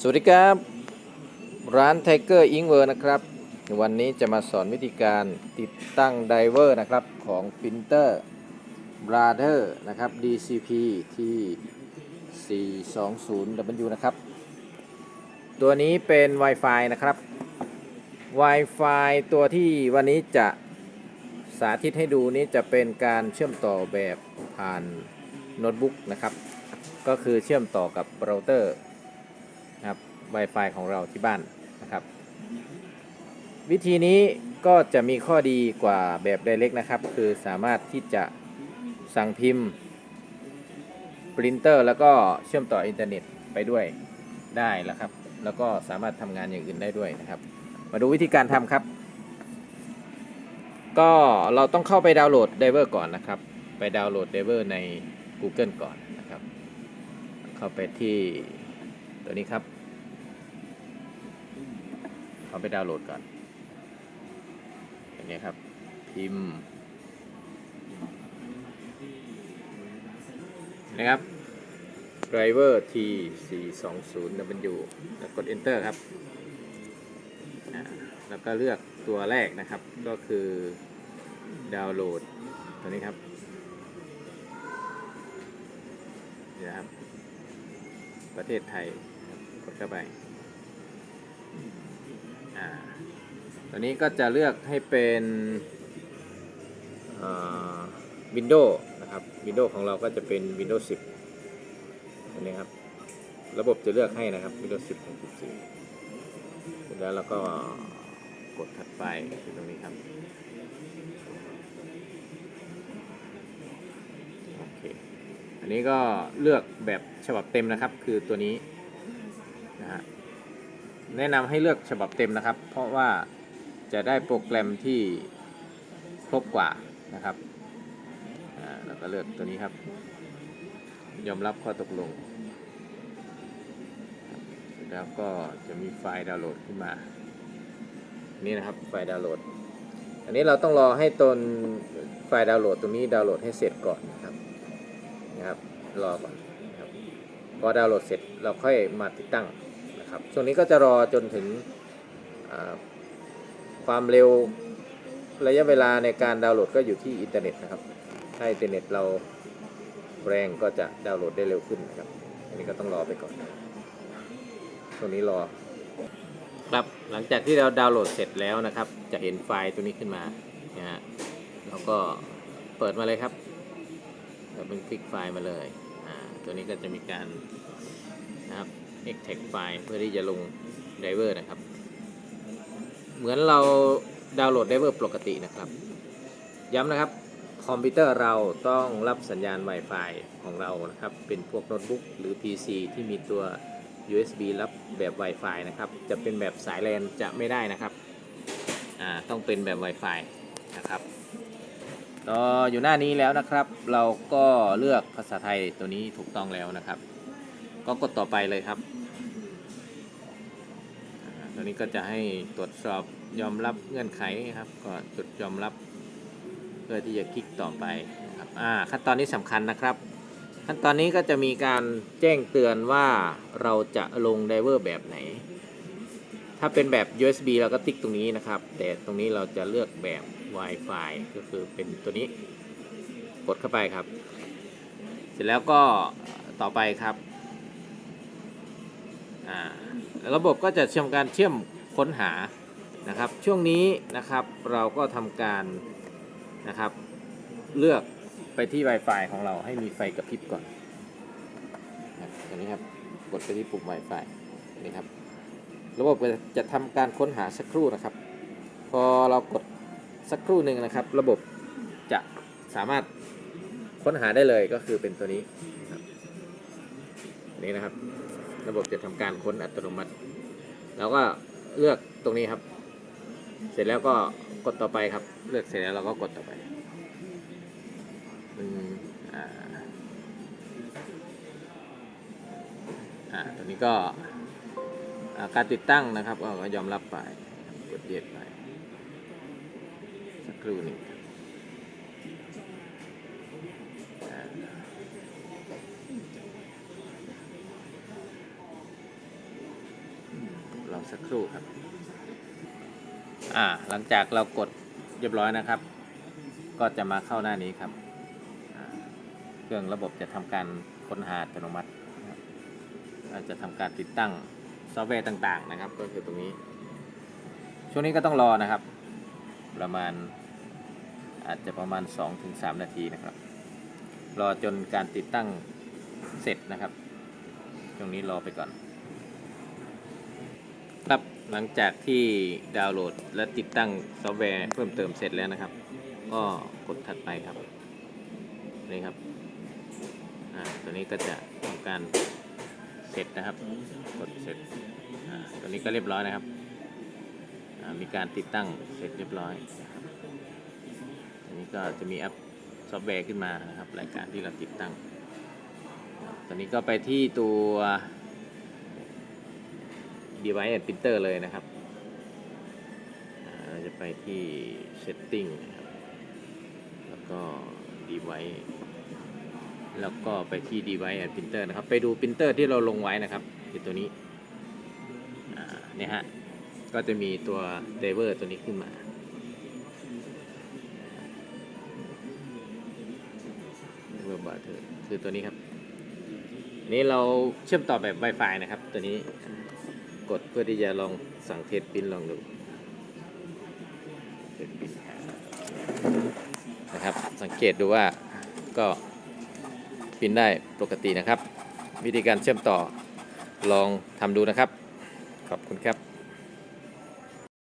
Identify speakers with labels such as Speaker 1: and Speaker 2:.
Speaker 1: สวัสดีครับ ร้านไทเกอร์อิงเวอร์นะครับ วันนี้จะมาสอนวิธีการติดตั้งไดเวอร์นะครับ ของ Printer Brother นะครับ DCP ที่ 420W นะครับ ตัวนี้เป็น Wi-Fi นะครับ Wi-Fi ตัวที่วันนี้จะสาธิตให้ดูนี้จะเป็นการเชื่อมต่อแบบผ่านโน้ตบุ๊กนะครับ ก็คือเชื่อมต่อกับเราเตอร์ Wi-Fi ของเราที่บ้านนะครับ วิธีนี้ก็จะมีข้อดีกว่าแบบไดเ e กนะครับ คือสามารถที่จะสั่งพิมพ์ปรินเตอร์แล้วก็เชื่อมต่ออินเทอร์เน็ตไปด้วยได้แล้วครับ แล้วก็สามารถทำงานอย่างอื่นได้ด้วยนะครับ มาดูวิธีการทำครับ ก็เราต้องเข้าไปดาวน์โหลดไดเวอร์ก่อนนะครับ ไปดาวน์โหลดไดเวอร์ใน Google ก่อนนะครับ เข้าไปที่ตัวนี้ครับ เขาไปดาวน์โหลดก่อนอย่างนี้ครับ พิมพ์นะครับ driver t 4 2 0 w แล้วกด enter ครับ แล้วก็เลือกตัวแรกนะครับ ก็คือดาวน์โหลดตัวนี้ครับเดี๋ยวครับ ประเทศไทยกดเข้าไป ตัวนี้ก็จะเลือกให้เป็นวินโดว์นะครับวินโดว์ของเราก็จะเป็น Windows 10อันนี้ครับ ระบบจะเลือกให้นะครับ Windows 10ถึง14แล้วเราก็กดถัดไปตรงนี้ครับโอเคอันนี้ก็เลือกแบบฉบับเต็มนะครับ คือตัวนี้ แนะนำให้เลือกฉบับเต็มนะครับ เพราะว่าจะได้โปรแกรมที่ครบกว่านะครับอ่าแล้วก็เลือกตัวนี้ครับ ยอมรับข้อตกลงแล้วก็จะมีไฟล์ดาวน์โหลดขึ้นมา นี่นะครับไฟล์ดาวน์โหลด อันนี้เราต้องรอให้ตนไฟล์ดาวน์โหลดตรงนี้ดาวน์โหลดให้เสร็จก่อนนะครับนะครับ รอก่อนนะครับพอดาวน์โหลดเสร็จเราค่อยมาติดตั้ง นะครับช่วงนี้ก็จะรอจนถึงความเร็วระยะเวลาในการดาวน์โหลดก็อยู่ที่อินเทอร์เน็ตนะครับ ถ้าอินเทอร์เน็ตเราแรงก็จะดาวน์โหลดได้เร็วขึ้นนะครับ อันนี้ก็ต้องรอไปก่อนช่วงนี้รอ ครับหลังจากที่เราดาวน์โหลดเสร็จแล้วนะครับ จะเห็นไฟล์ตัวนี้ขึ้นมานะฮะแล้วก็เปิดมาเลยครับเราเป็นคลิกไฟล์มาเลย อ่า ตัวนี้ก็จะมีการ extract ไฟล์เพื่อที่จะลงไดเวอร์นะครับ เหมือนเราดาวน์โหลดไดเวอร์ปกตินะครับ ย้ำนะครับคอมพิวเตอร์เราต้องรับสัญญาณ Wi-Fi ของเรานะครับ เป็นพวกโน้ตบุ๊กหรือ PC ที่มีตัว USB รับแบบ Wi-Fi นะครับ จะเป็นแบบสายแลนจะไม่ได้นะครับ อ่า ต้องเป็นแบบ Wi-Fi นะครับก็อยู่หน้านี้แล้วนะครับ เราก็เลือกภาษาไทยตัวนี้ถูกต้องแล้วนะครับ ก็กดต่อไปเลยครับตัวนี้ก็จะให้ตรวจสอบยอมรับเงื่อนไขครับ ก็จุดยอมรับ เพื่อที่จะคลิกต่อไปนะครับอ่าขั้นตอนนี้สำคัญนะครับ ขั้นตอนนี้ก็จะมีการแจ้งเตือนว่าเราจะลงไดเวอร์แบบไหน ถ้าเป็นแบบ USB เราก็ติ๊กตรงนี้นะครับ แต่ตรงนี้เราจะเลือกแบบ Wi-Fi ก็คือเป็นตัวนี้ กดเข้าไปครับ เสร็จแล้วก็ต่อไปครับ ระบบก็จะเชื่อมการเชื่อมค้นหานะครับ ช่วงนี้นะครับเราก็ทำการนะครับ เลือกไปที่ Wi-Fi ของเราให้มีไฟกระพริบก่อนนะครับตรงนี้ครับกดไปที่ปุ่ม Wi-Fi นี่ครับระบบจะทำการค้นหาสักครู่นะครับ พอเรากดสักครู่หนึ่งนะครับ ระบบจะสามารถค้นหาได้เลยก็คือเป็นตัวนี้นี่นะครับ ระบบจะทำการค้นอัตโนมัติ แล้วก็เลือกตรงนี้ครับ เสร็จแล้วก็กดต่อไปครับ เลือกเสร็จแล้วเราก็กดต่อไปอืมอ่าอ่าตัวนี้ก็อ่าการติดตั้งนะครับก็ยอมรับไปกดเย็ดไปสักครู่หนึ่ง สักครู่ครับ อ่า หลังจากเรากดเรียบร้อยนะครับ ก็จะมาเข้าหน้านี้ครับ เครื่องระบบจะทำการค้นหาอัตโนมัติอาจจะทำการติดตั้งซอฟต์แวร์ต่างๆ นะครับ ก็คือตรงนี้ ช่วงนี้ก็ต้องรอนะครับ ประมาณอาจจะประมาณ 2-3 นาทีนะครับ รอจนการติดตั้งเสร็จนะครับช่วงนี้รอไปก่อน ครับหลังจากที่ดาวน์โหลดและติดตั้งซอฟต์แวร์เพิ่มเติมเสร็จแล้วนะครับ ก็กดถัดไปครับนี่ครับอ่าตัวนี้ก็จะทำการเสร็จนะครับ กดเสร็จอ่าตัวนี้ก็เรียบร้อยนะครับอ่ามีการติดตั้งเสร็จเรียบร้อยอันนี้ก็จะมีแอปซอฟต์แวร์ขึ้นมานะครับรายการที่เราติดตั้ง ตอนนี้ก็ไปที่ตัว device and printer เลยนะครับเราจะไปที่ setting แล้วก็ device แล้วก็ไปที่ device and printer นะครับ ไปดู printer ที่เราลงไว้นะครับคือตัวนี้เนี่ยฮะ ก็จะมีตัว driver ตัวนี้ขึ้นมาเวอร์บาเทอร์คือตัวนี้ครับ นี่เราเชื่อมต่อแบบ Wi-Fi นะครับ ตัวนี้ กดเพื่อที่จะลองสั่งเทสปิ้นลองดูเทสปิ้นนะครับ สังเกตดูว่าก็ปิ้นได้ปกตินะครับ วิธีการเชื่อมต่อลองทำดูนะครับ ขอบคุณครับ